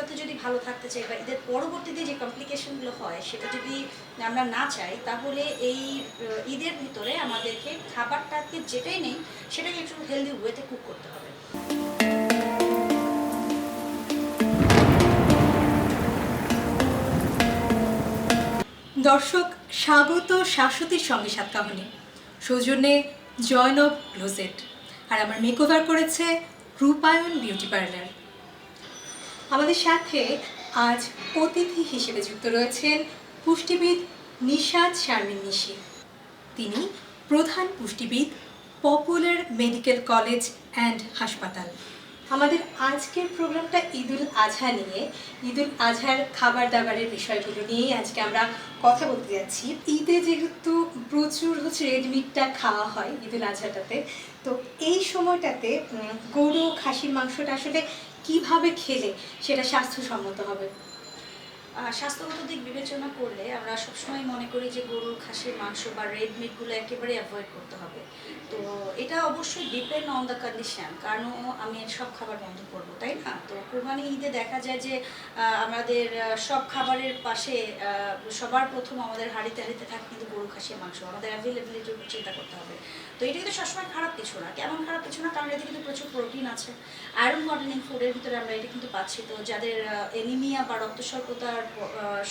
ঈদটাতে যদি ভালো থাকতে চাই বা ঈদের পরবর্তীতে যে কমপ্লিকেশনগুলো হয় সেটা যদি আমরা না চাই, তাহলে এই ঈদের ভিতরে আমাদেরকে খাবারটাকে যেটাই নেই সেটাকে একটু হেলদি ওয়েতে কুক করতে হবে। দর্শক, স্বাগত শাশ্বতীর সঙ্গে সাত কাহিনী। সৌজন্যে জয়নব ক্লোজেট আর আমার মেকওভার করেছে রূপায়ণ বিউটি পার্লার আমাদের সাথে আজ অতিথি হিসেবে যুক্ত রয়েছেন পুষ্টিবিদ নিশাদ শারমিন নিশি। তিনি প্রধান পুষ্টিবিদ পপুলার মেডিকেল কলেজ অ্যান্ড হাসপাতাল। আমাদের আজকের প্রোগ্রামটা ঈদুল আজহা নিয়ে, ঈদুল আজহার খাবার দাবারের বিষয়গুলো নিয়েই আজকে আমরা কথা বলতে যাচ্ছি। ঈদে যেহেতু প্রচুর হচ্ছে রেডমিটটা খাওয়া হয় ঈদুল আজহাটাতে, তো এই সময়টাতে গরু, খাসির, মাংসটা আসলে কীভাবে খেলে সেটা স্বাস্থ্যসম্মত হবে। স্বাস্থ্যগত দিক বিবেচনা করলে আমরা সবসময় মনে করি যে গরুর খাসির মাংস বা রেড মিটগুলো একেবারে অ্যাভয়েড করতে হবে। তো এটা অবশ্যই ডিপেন্ড অন দ্য কন্ডিশন কারণ আমি সব খাবার বন্ধ করব তাই না? তো কোরবানি ঈদে দেখা যায় যে আমাদের সব খাবারের পাশে সবার প্রথম আমাদের হাঁড়িতে হাঁড়িতে থাকে কিন্তু গরু খাসির মাংস আমাদের অ্যাভেলেবিলিটির চিন্তা করতে হবে। তো এটা কিন্তু সবসময় খারাপ কিছু না। কেমন খারাপ কিছু না? কারণ এতে কিন্তু প্রচুর প্রোটিন আছে। আয়রন মডেলিং ফুডের ভিতরে আমরা এটা কিন্তু পাচ্ছি। তো যাদের এনিমিয়া বা রক্ত স্বল্পতার আহ,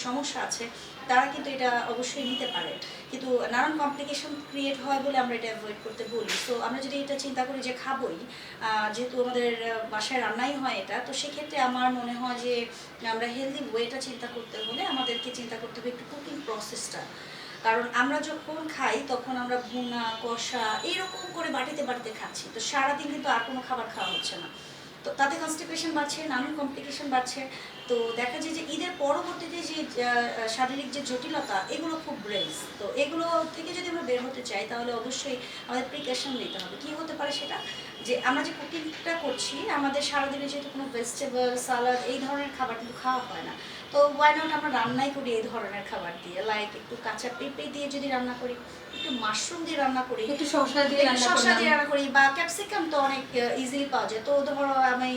সমস্যা আছে, তারা কিন্তু এটা অবশ্যই নিতে পারে। কিন্তু নানান কমপ্লিকেশন ক্রিয়েট হয় বলে আমরা এটা অ্যাভয়েড করতে বলি তো আমরা যদি এটা চিন্তা করি যে খাবোই যেহেতু আমাদের বাসায় রান্নাই হয় এটা, তো সেক্ষেত্রে আমার মনে হয় যে আমরা হেলদি ওয়েটা চিন্তা করতে হলে আমাদেরকে চিন্তা করতে হবে একটু কুকিং প্রসেসটা কারণ আমরা যখন খাই, তখন আমরা ভুনা, কষা, এইরকম করে বাটিতে বাটিতে খাচ্ছি। তো সারাদিন কিন্তু আর কোনো খাবার খাওয়া হচ্ছে না। তো তাতে কনস্টিপেশন বাড়ছে নানান কমপ্লিকেশন বাড়ছে। তো দেখা যায় যে ঈদের পরবর্তীতে যে শারীরিক যে জটিলতা এগুলো খুব রেস তো এগুলো থেকে যদি আমরা বের হতে চাই তাহলে অবশ্যই আমাদের প্রিকশন নিতে হবে। কি হতে পারে সেটা? যে আমরা যে কুকিংটা করছি আমাদের সারাদিনে যেহেতু কোনো ভেজিটেবল সালাদ এই ধরনের খাবার কিন্তু খাওয়া হয় না। তো ওয়াই নট আমরা রান্নাই করি এই ধরনের খাবার দিয়ে? লাইক একটু কাঁচা পেঁপে দিয়ে যদি রান্না করি একটু মাশরুম দিয়ে রান্না করি একটু শসা দিয়ে শসা দিয়ে রান্না করি বা ক্যাপসিকাম তো অনেক ইজিলি পাওয়া যায়। তো ধরো আমি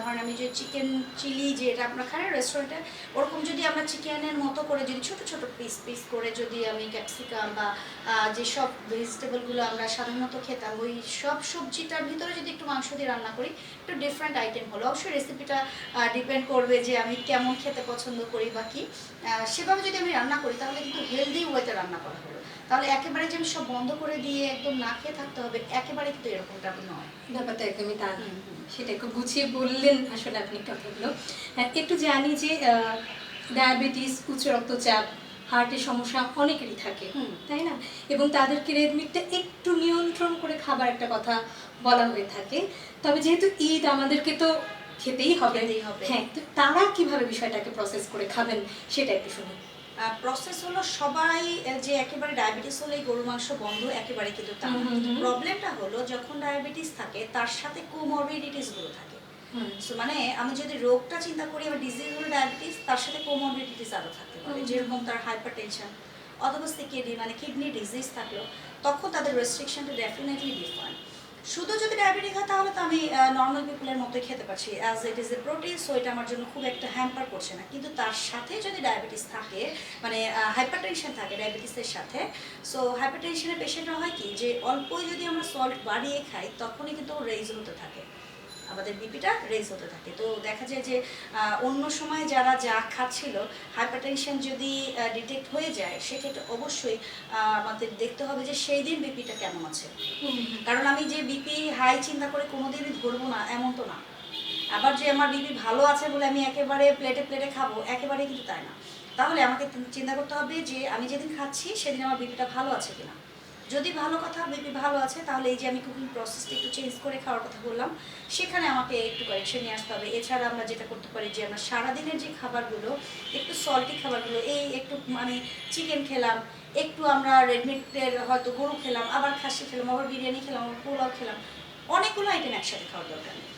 ধরেন আমি যে চিকেন চিলি যেটা আমরা খাই রেস্টুরেন্টে ওরকম যদি আমরা চিকেনের মতো করে যদি ছোট ছোট পিস পিস করে যদি আমি ক্যাপসিকাম বা যেসব ভেজিটেবলগুলো আমরা সাধারণত খেতাম, ওই সব সবজিটার ভিতরে যদি একটু মাংস দিয়ে রান্না করি, একটু ডিফারেন্ট আইটেম হলো। অবশ্যই রেসিপিটা ডিপেন্ড করবে যে আমি কেমন খেতে পছন্দ করি বা কি। সেভাবে যদি আমি রান্না করি, তাহলে কিন্তু হেলদি ওয়েতে রান্না করা হলো। তাহলে একেবারে যে আমি সব বন্ধ করে দিয়ে একদম না খেয়ে থাকতে হবে একেবারে কিন্তু এরকমটা নয় ব্যাপারটা একদমই তা। সেটা একটু গুছিয়ে বললেন আসলে আপনি কথাগুলো হ্যাঁ, একটু জানি যে ডায়াবেটিস উচ্চ রক্তচাপ হার্টের সমস্যা অনেকেরই থাকে হুম। তাই না এবং তাদেরকে রেডমিটটা একটু নিয়ন্ত্রণ করে খাবার একটা কথা বলা হয়ে থাকে তবে যেহেতু ঈদ আমাদেরকে তো খেতেই হবে খেতেই হবে। হ্যাঁ তো তারা কীভাবে বিষয়টাকে প্রসেস করে খাবেন সেটা একটু শুনুন প্রসেস হলো সবাই যে একেবারে ডায়াবেটিস হলে গরু মাংস বন্ধ একেবারে কিন্তু তা। প্রবলেমটা হলো যখন ডায়াবেটিস থাকে তার সাথে কোমরবিডিটিসগুলো থাকে। সো মানে আমি যদি রোগটা চিন্তা করি আমার ডিজিজ হলো ডায়াবেটিস তার সাথে কোমরবিডিটিস আরও থাকতে পারে। যেরকম তার হাইপার টেনশন অথবা সিকিডি মানে কিডনি ডিজিজ থাকল তখন তাদের রেস্ট্রিকশনটা ডেফিনেটলি ডিফারেন্ট শুধু যদি ডায়াবেটিক হয়, তাহলে তো আমি নর্মাল পিপুলের মতোই খেতে পারছি। As it is a protein so এটা আমার জন্য খুব একটা হ্যাম্পার করছে না। কিন্তু তার সাথে যদি ডায়াবেটিস থাকে মানে হাইপার টেনশন থাকে ডায়াবেটিসের সাথে সো হাইপার টেনশনের পেশেন্টরা হয় কি, যে অল্পই যদি আমরা সল্ট বাড়িয়ে খাই, তখনই কিন্তু রেজ হতে থাকে। আমাদের বিপিটা রেজ হতে থাকে। তো দেখা যায় যে অন্য সময় যারা যা খাচ্ছিল হাইপারটেনশন যদি ডিটেক্ট হয়ে যায় সেক্ষেত্রে অবশ্যই আমাদের দেখতে হবে যে সেই দিন বিপিটা কেমন আছে। কারণ আমি যে বিপি হাই চিন্তা করে কোনোদিনই ধরবো না এমন তো না। আবার যে আমার বিপি ভালো আছে বলে আমি একেবারে প্লেটে প্লেটে খাব একেবারে কিন্তু তাই না। তাহলে আমাকে চিন্তা করতে হবে যে আমি যেদিন খাচ্ছি সেদিন আমার বিপিটা ভালো আছে কিনা। যদি ভালো কথা বেবি ভালো আছে, তাহলে এই যে আমি কুকিং প্রসেসটা একটু চেঞ্জ করে খাওয়ার কথা বললাম, সেখানে আমাকে একটু কারেকশন নিয়ে আসতে হবে। এছাড়া আমরা যেটা করতে পারি যে, আমরা সারাদিনের যে খাবারগুলো, একটু সল্টি খাবারগুলো, এই একটু মানে চিকেন খেলাম, একটু আমরা রেডমিটের হয়তো গরু খেলাম, আবার খাসি খেলাম, আবার বিরিয়ানি খেলাম, আবার পোলাও খেলাম, অনেকগুলো আইটেম একসাথে খাওয়ার দরকার নেই।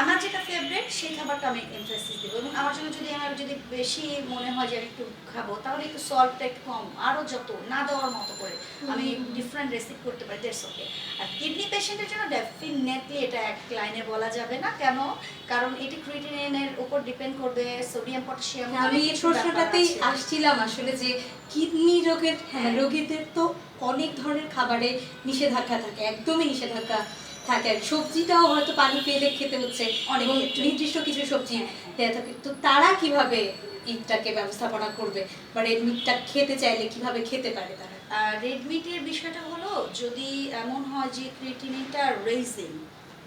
আমার যেটা ফেভারিট সেই খাবারটা আমি এমফাসিস দেবো। এবং আমার জন্য যদি আমার যদি বেশি মনে হয় যে আমি একটু খাব তাহলে একটু সল্টটা একটু কম। আরও যত না দেওয়ার মতো করে। আমি ডিফারেন্ট রেসিপি করতে পারি দ্যাটস ওকে আর কিডনি পেশেন্টের জন্য ডেফিনেটলি এটা এক লাইনে বলা যাবে না। কেন? কারণ এটি ক্রিটিনিনের উপর ডিপেন্ড করবে সোডিয়াম পটাশিয়াম আমি এই প্রশ্নটাতেই আসছিলাম আসলে যে কিডনি রোগের হ্যাঁ। রোগীদের তো অনেক ধরনের খাবারে নিষেধাজ্ঞা থাকে একদমই নিষেধাজ্ঞা থাকে। আর সবজিটাও হয়তো পানি পেলে খেতে হচ্ছে। অনেক নির্দিষ্ট কিছু সবজি। দেওয়া থাকে। তো তারা কীভাবে ঈদটাকে ব্যবস্থাপনা করবে? বা রেড মিটটা খেতে চাইলে কীভাবে খেতে পারে তারা? রেড মিটের বিষয়টা হলো যদি এমন হয় যে ক্রিটিনিনটা রেজিং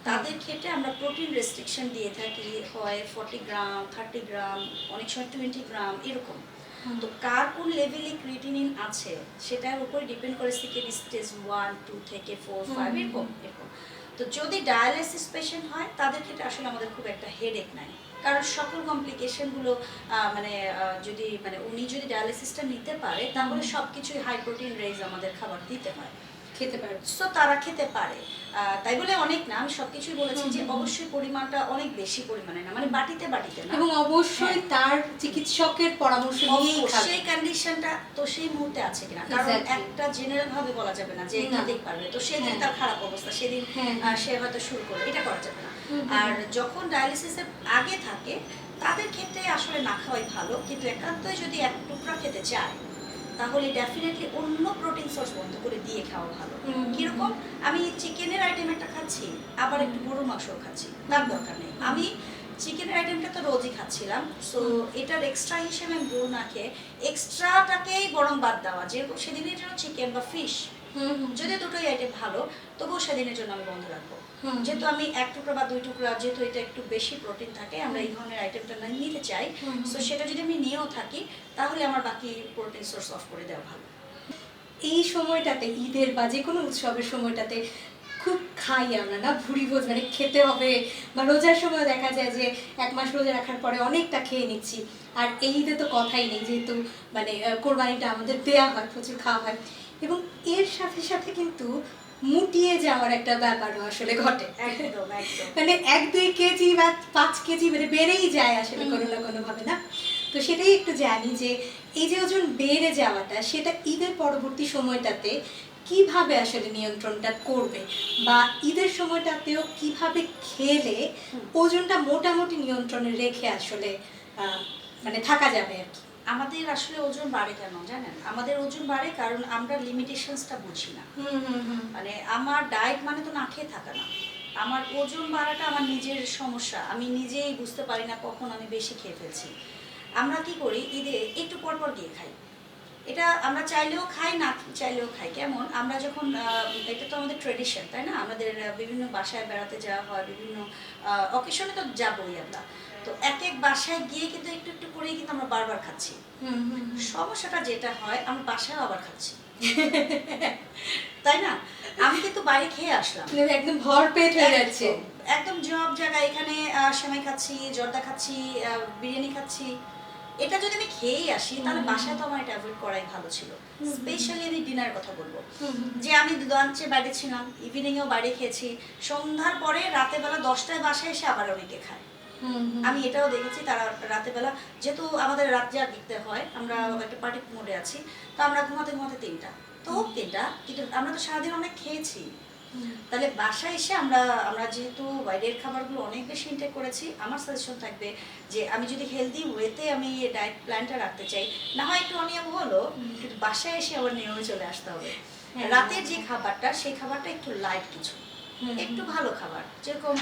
তাদের ক্ষেত্রে আমরা প্রোটিন রেস্ট্রিকশন দিয়ে থাকি। হয় ফর্টি গ্রাম থার্টি গ্রাম অনেক সময় টোয়েন্টি গ্রাম এরকম। তো কার কোন লেভেলে ক্রিটিনিন আছে সেটার উপর ডিপেন্ড করে সেকেন্ড স্টেজ ওয়ান টু থেকে ফোর ফাইভ এরকম এরকম। তো যদি ডায়ালিসিস পেশেন্ট হয়, তাদের ক্ষেত্রে আসলে আমাদের খুব একটা হেডেক নাই। কারণ সকল কমপ্লিকেশনগুলো মানে যদি মানে উনি যদি ডায়ালিসিসটা নিতে পারে, তাহলে সব কিছুই হাই প্রোটিন রেজ আমাদের খাবার দিতে হয় খেতে পারবে সো তারা খেতে পারে। তাই বলে অনেক না আমি সবকিছুই বলেছি যে অবশ্যই পরিমাণটা অনেক বেশি পরিমাণে না মানে বাটিতে বাটিতে না। এবং অবশ্যই তার চিকিৎসকের পরামর্শ খাবে। সেই কন্ডিশনটা তো সেই মুহূর্তে আছে কিনা কারণ একটা জেনারেল ভাবে বলা যাবে না যে। খেতেই পারবে। তো সেদিন হ্যাঁ। তার খারাপ অবস্থা সেদিন হ্যাঁ। সে হয়তো শুরু করবে এটা করা যাবে না। আর যখন ডায়ালিসিসের আগে থাকে তাদের ক্ষেত্রে আসলে না খাওয়াই ভালো কিন্তু একান্তই যদি এক টুকরা খেতে চায় তাহলে ডেফিনেটলি অন্য প্রোটিন সোর্স বন্ধ করে দিয়ে খাওয়া ভালো। কীরকম আমি চিকেনের আইটেম একটা খাচ্ছি আবার একটু গরুর মাংস খাচ্ছি তার দরকার নেই আমি চিকেনের আইটেমটা তো রোজই খাচ্ছিলাম সো এটার এক্সট্রা হিসেবে আমি গরু না খেয়ে এক্সট্রাটাকেই বরং বাদ দেওয়া যেরকম সেদিনের জন্য চিকেন বা ফিশ। যদি দুটোই আইটেম ভালো তবুও সেদিনের জন্য আমি বন্ধ রাখব। যেহেতু আমি এক টুকরা বা দুই টুকরা যেহেতু এটা একটু বেশি প্রোটিন থাকে আমরা এই ধরনের আইটেমটা নিতে চাই। সো সেটা যদি আমি নিয়েও থাকি তাহলে আমার বাকি প্রোটিন সোর্স অফ করে দেওয়া ভালো। এই সময়টাতে ঈদের বা যে কোনো উৎসবের সময়টাতে খুব খাই আমরা না? ভুড়ি ভোজ মানে খেতে হবে। বা রোজার সময় দেখা যায় যে এক মাস রোজা রাখার পরে অনেকটা খেয়ে নিচ্ছি। আর এই ঈদে তো কথাই নেই যেহেতু মানে কোরবানিটা আমাদের দেয়া হয় প্রচুর খাওয়া হয়। এবং এর সাথে সাথে কিন্তু মুটিয়ে যাওয়ার একটা ব্যাপারও আসলে ঘটে। একদম একদম। মানে এক দুই কেজি বা পাঁচ কেজি মানে বেড়েই যায় আসলে। কোনো না কোনো ভাবে না? তো সেটাই একটু জানি যে এই যে ওজন বেড়ে যাওয়াটা সেটা ঈদের পরবর্তী সময়টাতে কীভাবে আসলে নিয়ন্ত্রণটা করবে বা ঈদের সময়টাতেও কীভাবে খেলে ওজনটা মোটামুটি নিয়ন্ত্রণে রেখে আসলে আহ, মানে থাকা যাবে আর কি? আমাদের আসলে ওজন বাড়ে কেন জানেন? আমাদের ওজন বাড়ে কারণ আমরা লিমিটেশনসটা বুঝি না। মানে আমার ডায়েট মানে তো না খেয়ে থাকা না। আমার ওজন বাড়াটা আমার নিজের সমস্যা। আমি নিজেই বুঝতে পারি না কখন আমি বেশি খেয়ে ফেলছি। আমরা কি করি? ঈদে একটু পর পর গিয়ে খাই। এটা আমরা চাইলেও খাই না চাইলেও খাই। কেমন? আমরা যখন এটা তো আমাদের ট্রেডিশন তাই না? আমাদের বিভিন্ন বাসায় বেড়াতে যাওয়া হয় বিভিন্ন অকেশনে তো যাবোই আমরা। তো এক এক বাসায় গিয়ে কিন্তু একটু একটু করেই কিন্তু আমরা বারবার খাচ্ছি। সমস্যাটা যেটা হয় আমরা বাসায় আবার খাচ্ছি। তাই না? আমি কিন্তু বাইরে খেয়ে আসলাম। মানে একদম ভর পেট হয়ে যাচ্ছে। একদম, জব জায়গায় এখানে সেমাই খাচ্ছি জর্দা খাচ্ছি বিরিয়ানি খাচ্ছি। এটা যদি আমি খেয়েই আসি তাহলে। বাসায় তো আমার এটা অ্যাভয়েড করাই ভালো ছিল। স্পেশালি আমি ডিনার কথা বলব। যে আমি লাঞ্চে বাইরে ছিলাম ইভিনিংয়েও বাইরে খেয়েছি সন্ধ্যার পরে রাতে বেলা দশটায় বাসায় এসে আবার অনেকে খায়। আমি এটাও দেখেছি তারা রাতে বেলা যেহেতু আমাদের রাত জাগ দিতে হয় আমরা একটা পার্টি মোডে আছি তো আমরা ঘুমাতে ঘুমাতে তিনটা। তো তিনটা কিন্তু আমরা তো সারাদিন অনেক খেয়েছি। তাহলে বাসায় এসে আমরা আমরা যেহেতু বাইরের খাবারগুলো অনেক বেশি ইনটেক করেছি আমার সাজেশন থাকবে যে আমি যদি হেলদি ওয়েতে আমি ডায়েট প্ল্যানটা রাখতে চাই না হয় একটু অনিয়ম হলো কিন্তু বাসায় এসে আবার নিয়মে চলে আসতে হবে। হ্যাঁ। রাতের যে খাবারটা সেই খাবারটা একটু লাইট কিছু। একটু ভালো খাবার। যেরকম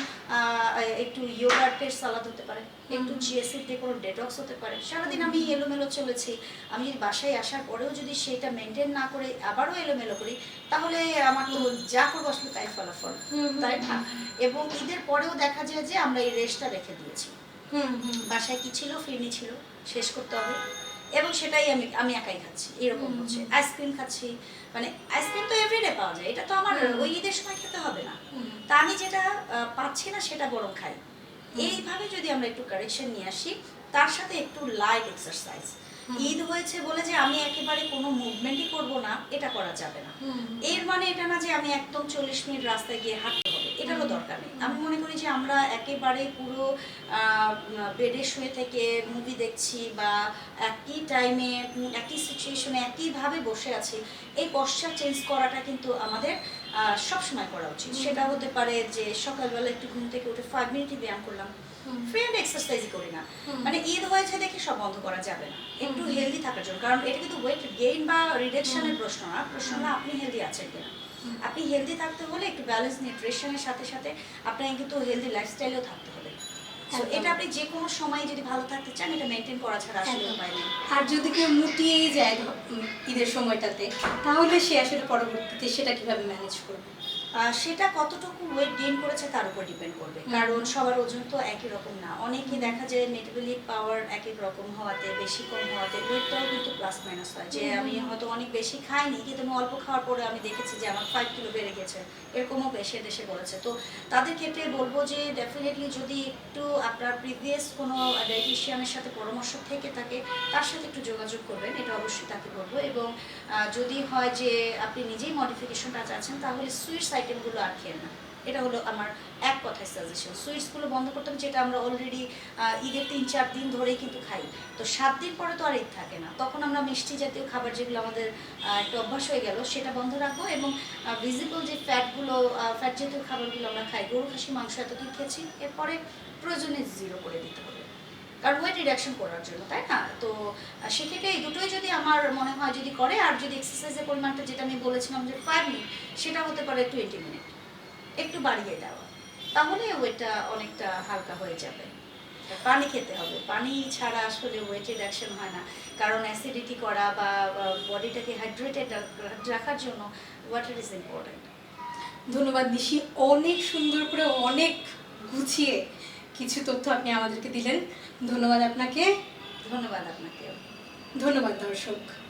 একটু ইয়োগার্টের সালাদ হতে পারে একটু হুম। জিএসিড দিয়ে কোনো ডেটক্স হতে পারে। সারাদিন আমি এলোমেলো চলেছি। আমি যদি বাসায় আসার পরেও যদি সেটা মেনটেন না করে আবারও এলোমেলো করি তাহলে আমার তো যা করব আসলে তাই ফলাফল। তাই না? এবং ঈদের পরেও দেখা যায় যে আমরা এই রেস্টটা রেখে দিয়েছি। হুম, হুম। বাসায় কি ছিল? ফিরনি ছিল। শেষ করতে হবে। এবং সেটাই আমি আমি একাই খাচ্ছি। এরকম হচ্ছে। আইসক্রিম খাচ্ছি। মানে আইসক্রিম তো এভরিডে পাওয়া যায়। এটা তো আমার ওই ঈদের সময় খেতে হবে না। তা আমি যেটা পাচ্ছি না সেটা বরং খাই। এইভাবে যদি আমরা একটু কারেকশন নিয়ে আসি তার সাথে একটু লাইট এক্সারসাইজ ঈদ হয়েছে বলে যে আমি একেবারে কোনো মুভমেন্টই করব না এটা করা যাবে না। এর মানে এটা না যে আমি একদম চল্লিশ মিনিট রাস্তায় গিয়ে হাঁটতে এটারও দরকার নেই। আমি মনে করি যে আমরা একেবারে পুরো বেডে শুয়ে থেকে মুভি দেখছি বা একই টাইমে একই সিচুয়েশনে একইভাবে বসে আছি এই পশ্চাৎ চেঞ্জ করাটা কিন্তু আমাদের সবসময় করা উচিত। সেটা হতে পারে যে সকালবেলা একটু ঘুম থেকে উঠে ফাইভ মিনিটই ব্যায়াম করলাম। ফ্রেন্ড এক্সারসাইজই করি না। মানে ঈদ হয়েছে দেখে সব বন্ধ করা যাবে না। একটু হেলদি থাকার জন্য। কারণ এটা কিন্তু ওয়েট গেইন বা রিডাকশনের প্রশ্ন না। প্রশ্ন হলো আপনি হেলদি আছেন কিনা। আপনি হেলদি থাকতে হলে একটু ব্যালেন্স নিউট্রিশনের সাথে সাথে আপনাকে কিন্তু হেলদি লাইফস্টাইলেও থাকতে হবে। এটা আপনি যে কোনো সময় যদি ভালো থাকতে চান এটা মেনটেন করা ছাড়া আসলে উপায় নেই। আর যদি কেউ মুটিয়েই যায় ঈদের সময়টাতে তাহলে সে আসলে পরবর্তীতে সেটা কীভাবে ম্যানেজ করবে? সেটা কতটুকু ওয়েট গেইন করেছে তার উপর ডিপেন্ড করবে। কারণ সবার ওজন তো একই রকম না। অনেকে দেখা যায় মেটাবলিক পাওয়ার এক এক রকম হওয়াতে বেশি কম হওয়াতে ওয়েটটাও কিন্তু প্লাস মাইনাস হয়। যে আমি হয়তো অনেক বেশি খাইনি কিন্তু আমি অল্প খাওয়ার পরে আমি দেখেছি যে আমার ফাইভ কিলো বেড়ে গেছে। এরকমও পেশেন্ট এসে বলেছে। তো তাদের ক্ষেত্রে বলব যে ডেফিনেটলি যদি একটু আপনার প্রিভিয়াস কোনো ডায়েটিশিয়ানের সাথে পরামর্শ থেকে থাকে তার সাথে একটু যোগাযোগ করবেন এটা অবশ্যই তাকে বলব। এবং যদি হয় যে আপনি নিজেই মডিফিকেশনটা চাচ্ছেন তাহলে সুইটস আইটেমগুলো আর খেয়ে না। এটা হলো আমার এক কথায় সাজেশন সুইটসগুলো বন্ধ করতে হবে যেটা আমরা অলরেডি ঈদের তিন, চার দিন ধরেই কিন্তু খাই। তো সাত দিন পরে তো আর ঈদ থাকে না। তখন আমরা মিষ্টি জাতীয় খাবার যেগুলো আমাদের একটা অভ্যাস হয়ে গেল, সেটা বন্ধ রাখব এবং ভিজিবল যে ফ্যাটগুলো ফ্যাট জাতীয় খাবারগুলো আমরা খাই গরু খাসি মাংস এতদিন খেয়েছি, এরপরে প্রয়োজনে জিরো করে দিতে হবে। কারণ ওয়েট রিডাকশন করার জন্য, তাই না? তো সেক্ষেত্রে এই দুটোই যদি আমার মনে হয় যদি করে, আর যদি এক্সারসাইজের পরিমাণটা যেটা আমি বলেছিলাম যে ফাইভ মিনিট সেটা হতে পারে টোয়েন্টি মিনিট একটু বাড়িয়ে দেওয়া। তাহলে ওয়েটটা অনেকটা হালকা হয়ে যাবে। পানি খেতে হবে। পানি ছাড়া আসলে ওয়েট রিডাকশন হয় না। কারণ অ্যাসিডিটি করা বা বডিটাকে হাইড্রেটেড রাখার জন্য ওয়াটার ইজ ইম্পর্টেন্ট ধন্যবাদ নিশি। অনেক সুন্দর করে অনেক গুছিয়ে কিছু তথ্য আপনি আমাদেরকে দিলেন। ধন্যবাদ আপনাকে। ধন্যবাদ আপনাকে ধন্যবাদ দর্শক।